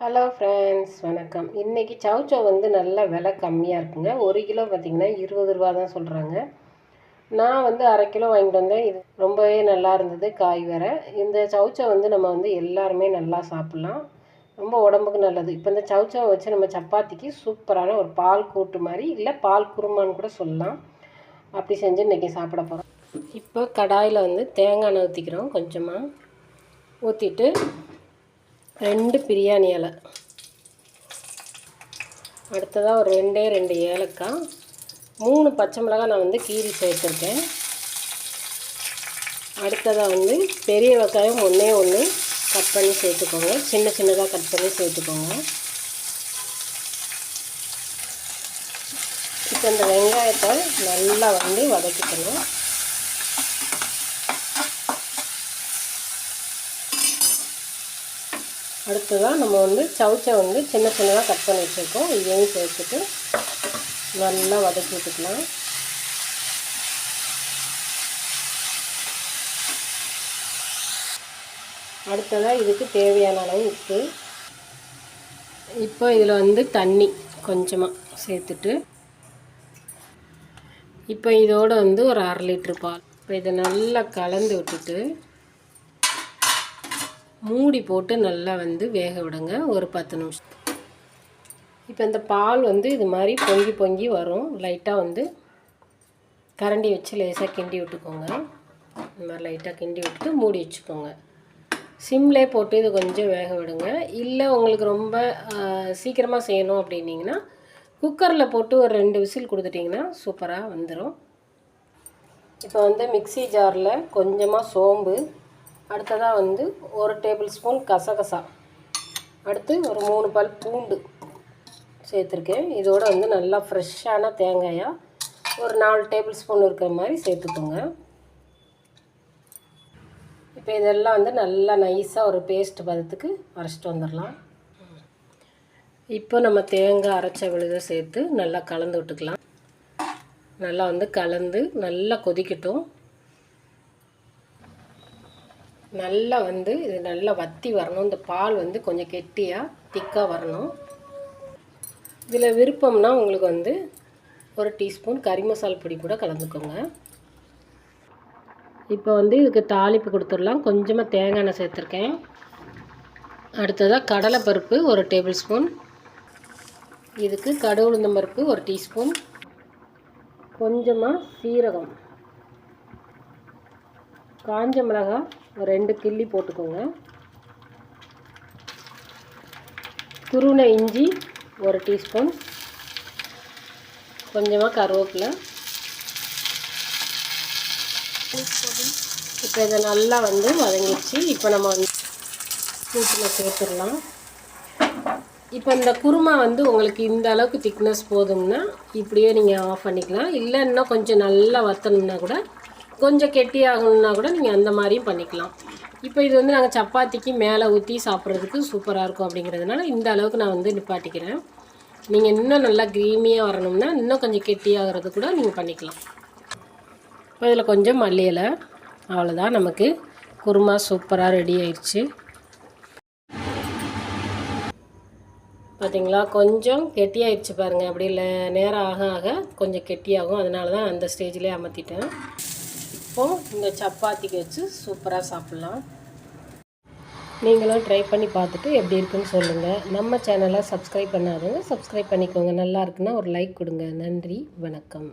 Hello friends வணக்கம். இன்றைக்கி சவுச்சோ வந்து நல்ல விலை கம்மியாக இருக்குங்க. ஒரு கிலோ பார்த்திங்கன்னா இருபது ரூபா தான் சொல்கிறாங்க நான் வந்து அரை கிலோ வாங்கிட்டு வந்தேன். இது ரொம்பவே நல்லா இருந்தது காய் வேறு. இந்த சவுச்சோ வந்து நம்ம வந்து எல்லாருமே நல்லா சாப்பிட்லாம். ரொம்ப உடம்புக்கு நல்லது. இப்போ இந்த சவுச்சோவை வச்சு நம்ம சப்பாத்திக்கு சூப்பரான ஒரு பால் கூட்டு மாதிரி இல்லை பால் குருமான்னு கூட சொல்லலாம். அப்படி செஞ்சு இன்றைக்கி சாப்பிட போகிறோம் இப்போ கடாயில் வந்து தேங்காய் எண்ணெய் ஊற்றிக்கிறோம் கொஞ்சமாக ஊற்றிட்டு ரெண்டு பிரியாணி இலை. அடுத்ததாக ஒரு ரெண்டே ரெண்டு ஏலக்காய். மூணு பச்சை மிளகாய் நான் வந்து கீரி சேர்த்துருக்கேன். அடுத்ததாக வந்து பெரிய வெங்காயம் ஒன்றே ஒன்று கட் பண்ணி சேர்த்துக்கோங்க. சின்ன சின்னதாக கட் பண்ணி சேர்த்துக்கோங்க. இப்போ இந்த வெங்காயத்தை நல்லா வந்து வதக்கிக்கணும். அடுத்ததாக நம்ம வந்து சவுச்சை வந்து சின்ன சின்னதாக கட் பண்ணி வச்சுருக்கோம். இதையும் சேர்த்துட்டு நல்லா வதக்கி விட்டுக்கலாம். அடுத்ததாக இதுக்கு தேவையான அளவு உப்பு. இப்போ இதில் வந்து தண்ணி கொஞ்சமாக சேர்த்துட்டு இப்போ இதோடு வந்து ஒரு அரை லிட்ரு பால். இப்போ இதை நல்லா கலந்து விட்டுட்டு மூடி போட்டு நல்லா வந்து வேக விடுங்க. ஒரு பத்து நிமிஷம். இப்போ இந்த பால் வந்து இது மாதிரி பொங்கி பொங்கி வரும். லைட்டாக வந்து கரண்டி வச்சு லேசாக கிண்டி விட்டுக்கோங்க. இந்த மாதிரி லைட்டாக கிண்டி விட்டுட்டு மூடி வச்சுக்கோங்க. சிம்லே போட்டு இது கொஞ்சம் வேக விடுங்க. இல்லை உங்களுக்கு ரொம்ப சீக்கிரமாக செய்யணும் அப்படின்னிங்கன்னா குக்கரில் போட்டு ஒரு ரெண்டு விசில் கொடுத்துட்டிங்கன்னா சூப்பராக வந்துடும் இப்போ வந்து மிக்சி ஜாரில் கொஞ்சமாக சோம்பு அடுத்ததாக வந்து ஒரு டேபிள் ஸ்பூன் கசகசா. அடுத்து ஒரு மூணு பல் பூண்டு சேர்த்துருக்கேன். இதோடு வந்து நல்லா ஃப்ரெஷ்ஷான தேங்காயாக ஒரு நாலு டேபிள் ஸ்பூன் இருக்கிற மாதிரி சேர்த்துக்கோங்க. இப்போ இதெல்லாம் வந்து நல்லா நைஸாக ஒரு பேஸ்ட் பதத்துக்கு அரைச்சிட்டு வந்துடலாம். இப்போ நம்ம தேங்காய் அரைச்ச விழுதை சேர்த்து நல்லா கலந்து விட்டுக்கலாம். நல்லா வந்து கலந்து நல்லா கொதிக்கட்டும். நல்லா வந்து இது நல்லா வத்தி வரணும். இந்த பால் வந்து கொஞ்சம் கெட்டியாக திக்காக வரணும். இதில் விருப்பம்னா உங்களுக்கு வந்து ஒரு டீஸ்பூன் கறி மசால் பொடி கூட கலந்துக்கோங்க. இப்போ வந்து இதுக்கு தாளிப்பு கொடுத்துடலாம். கொஞ்சமாக தேங்காய் எண்ணெய் சேர்த்துருக்கேன். அடுத்ததாக கடலைப்பருப்பு ஒரு டேபிள் ஸ்பூன். இதுக்கு கடு உளுந்தம்பருப்பு ஒரு டீஸ்பூன். கொஞ்சமாக சீரகம். காஞ்ச மிளகாய் ரெண்டு கிள்ளி போட்டுக்கோங்க. துருண இஞ்சி ஒரு டீஸ்பூன். கொஞ்சமாக கருவேப்பிலை. இப்போ இதை நல்லா வந்து வதங்கிடுச்சு. இப்போ நம்ம வந்து கூட்டில் சேர்த்துடலாம். இப்போ இந்த குருமா வந்து உங்களுக்கு இந்த அளவுக்கு திக்னஸ் போதும்னா இப்படியே நீங்கள் ஆஃப் பண்ணிக்கலாம். இல்லை இன்னும் கொஞ்சம் நல்லா வற்றணும்னா கூட கொஞ்சம் கெட்டியாகணுன்னா கூட நீங்கள் அந்த மாதிரியும் பண்ணிக்கலாம். இப்போ இது வந்து நாங்கள் சப்பாத்திக்கு மேலே ஊற்றி சாப்பிட்றதுக்கு சூப்பராக இருக்கும் அப்படிங்கிறதுனால இந்த அளவுக்கு நான் வந்து நிப்பாட்டிக்கிறேன். நீங்கள் இன்னும் நல்லா க்ரீமியாக வரணும்னா இன்னும் கொஞ்சம் கெட்டியாகிறது கூட நீங்கள் பண்ணிக்கலாம். இப்போ இதில் கொஞ்சம் மல்லியலை அவ்வளோதான் நமக்கு. குருமா சூப்பராக ரெடி ஆயிடுச்சு. பார்த்தீங்களா கொஞ்சம் கெட்டியாயிடுச்சு பாருங்கள் அப்படி இல்லை நேரம் ஆக ஆக கொஞ்சம் கெட்டியாகும். அதனால தான் அந்த ஸ்டேஜ்லேயே அமர்த்திட்டேன். இப்போது இந்த சப்பாத்திக்கு வச்சு சூப்பராக சாப்பிட்லாம். நீங்களும் ட்ரை பண்ணி பார்த்துட்டு எப்படி இருக்குன்னு சொல்லுங்கள் நம்ம சேனலை சப்ஸ்கிரைப் பண்ணாதவங்க சப்ஸ்கிரைப் பண்ணிக்கோங்க. நல்லா இருக்குன்னா ஒரு லைக் கொடுங்க. நன்றி. வணக்கம்.